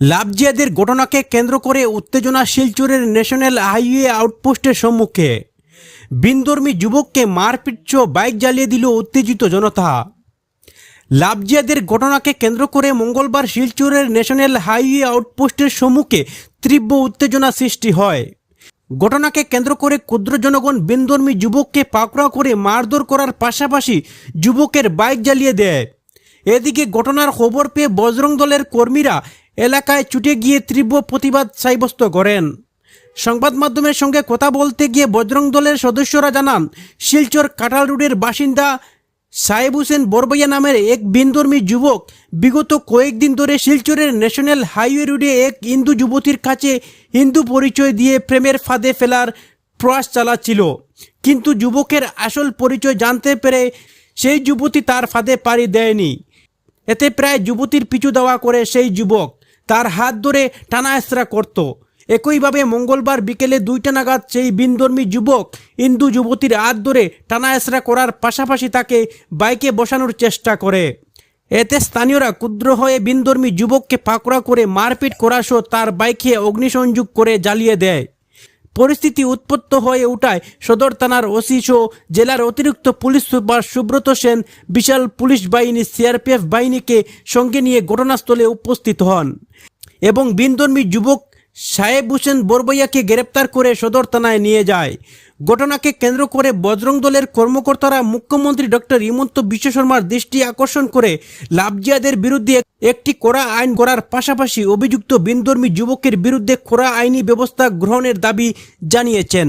লাভজিয়াদের ঘটনাকে কেন্দ্র করে উত্তেজনা শিলচরের ন্যাশনাল হাইওয়ে আউটপোস্টের সম্মুখে বিনধর্মী যুবককে মারপিট বাইক জ্বালিয়ে দিল উত্তেজিত জনতা। লাভজিয়াদের ঘটনাকে কেন্দ্র করে মঙ্গলবার শিলচরের ন্যাশনাল হাইওয়ে আউটপোস্টের সম্মুখে তীব্র উত্তেজনা সৃষ্টি হয়। ঘটনাকে কেন্দ্র করে ক্ষুদ্র জনগণ বিনধর্মী যুবককে পাকড়াও করে মারধর করার পাশাপাশি যুবকের বাইক জ্বালিয়ে দেয়। এদিকে ঘটনার খবর পেয়ে বজরং দলের কর্মীরা এলাকায় ছুটে গিয়ে তীব্র প্রতিবাদ সাব্যস্ত করেন। সংবাদ মাধ্যমের সঙ্গে কথা বলতে গিয়ে বজরং দলের সদস্যরা জানান, শিলচর কাটাল রোডের বাসিন্দা সাহেব হোসেন বরবইয়া নামের এক বিনধর্মী যুবক বিগত কয়েকদিন ধরে শিলচরের ন্যাশনাল হাইওয়ে রোডে এক হিন্দু যুবতীর কাছে হিন্দু পরিচয় দিয়ে প্রেমের ফাঁদে ফেলার প্রয়াস চালাচ্ছিল। কিন্তু যুবকের আসল পরিচয় জানতে পেরে সেই যুবতী তার ফাঁদে পাড়ি দেয়নি। এতে প্রায় যুবতীর পিছু দেওয়া করে সেই যুবক তার হাত ধরে টানা হেঁচড়া করত। একইভাবে মঙ্গলবার বিকেলে দুইটা নাগাদ সেই বিনধর্মী যুবক ইন্দু যুবতীর হাত ধরে টানা হেঁচড়া করার পাশাপাশি তাকে বাইকে বসানোর চেষ্টা করে। এতে স্থানীয়রা ক্ষুদ্র হয়ে বিনধর্মী যুবককে পাকড়া করে মারপিট করা সহ তার বাইকে অগ্নিসংযোগ করে জ্বালিয়ে দেয়। পরিস্থিতি উৎপত্ত হয়ে ওঠায় সদর থানার ওসি সহ জেলার অতিরিক্ত পুলিশ সুপার সুব্রত সেন বিশাল পুলিশ বাহিনী, সিআরপিএফ বাহিনীকে সঙ্গে নিয়ে ঘটনাস্থলে উপস্থিত হন এবং বিনধর্মী যুবক সাহেব হোসেন বরবইয়াকে গ্রেপ্তার করে সদর থানায় নিয়ে যায়। ঘটনাকে কেন্দ্র করে বজরং দলের কর্মকর্তারা মুখ্যমন্ত্রী ডক্টর হিমন্ত বিশ্ব শর্মার দৃষ্টি আকর্ষণ করে লাভজিয়াদের বিরুদ্ধে একটি কড়া আইন গড়ার পাশাপাশি অভিযুক্ত বিনধর্মী যুবকের বিরুদ্ধে কড়া আইনি ব্যবস্থা গ্রহণের দাবি জানিয়েছেন।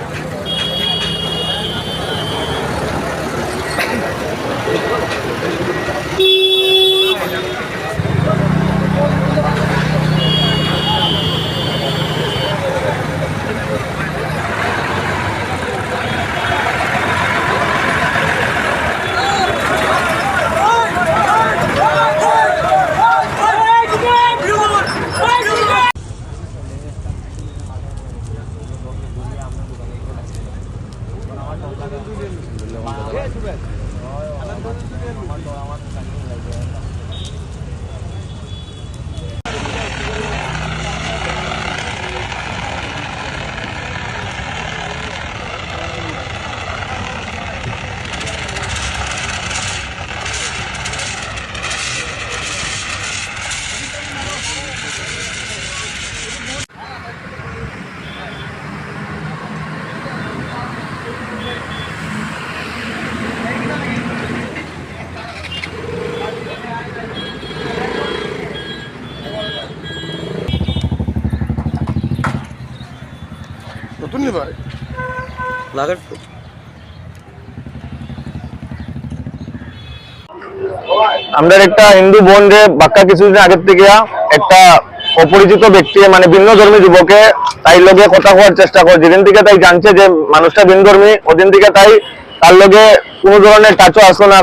Alam ko na নতুন নিবা লাগার আমাদের একটা হিন্দু বোন যে বাক্কা কিছুদিন আগের থেকে একটা অপরিচিত ব্যক্তি মানে ভিন্ন ধর্মী যুবকে তাই লগে কথা হওয়ার চেষ্টা করে। যেদিন থেকে তাই জানছে যে মানুষটা ভিন্ন ধর্মী ওদিন থেকে তাই তার লগে কোনো ধরনের টাচও আসলো না।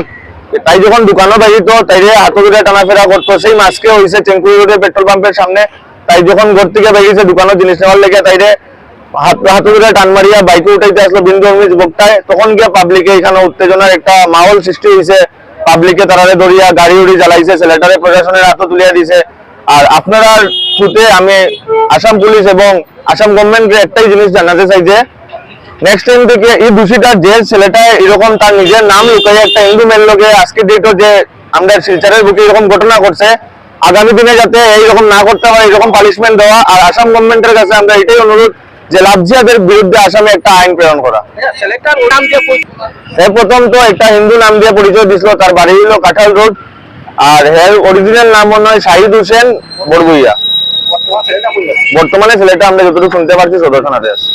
তাই যখন দোকানও বাড়িত তাই যে হাত ধরে টানাফেরা করতো সেই মাসকে হয়েছে চেঙ্কুরি রোডের পেট্রোল পাম্পের সামনে। তাই যখন ঘর থেকে বেরিয়েছে দোকানের জিনিস নেওয়ার লেগে তাই হাত হাত টান মারিয়া বাইকে উঠাইতে আসলো ভিন্ন ধর্মী যুবকটায় তখন গিয়ে পাবলিকে এখানে উত্তেজনার একটা মাহল সৃষ্টি হয়েছে পাবলিকে তারারে ধরিয়া গাড়ি উড়ি জ্বালাইছে প্রশাসনের হাতে তুলিয়া দিছে। আর আপনারা আমি আসাম পুলিশ এবং আসাম গভর্নমেন্টকে একটাই জিনিস জানাতে চাই যে নেক্সট টাইম থেকে এই দোষীটা যে এরকম তার নিজের নাম লুকাইয়া একটা হিন্দু মেন লোকে আজকে ডেটও যে আমরা শিলচরের বুকে এরকম ঘটনা করছে আগামী দিনে যাতে এইরকম না করতে পারে, এরকম পানিশমেন্ট দেওয়া, আর আসাম গভর্নমেন্টের কাছে আমরা এটাই অনুরোধ যে লাভজিয়াদের বিরুদ্ধে আসামে একটা আইন প্রেরণ করা। এর প্রথম তো একটা হিন্দু নাম দিয়ে পরিচয় দিছিল, তার বাড়ি হলো কাঁঠাল রোড, আর হের অরিজিনাল নাম মনে হয় শাহিদ হোসেন বড়বুইয়া বর্তমানে ছেলেটা আমরা যতটুকু শুনতে পারছি সদর থানাতে আছে।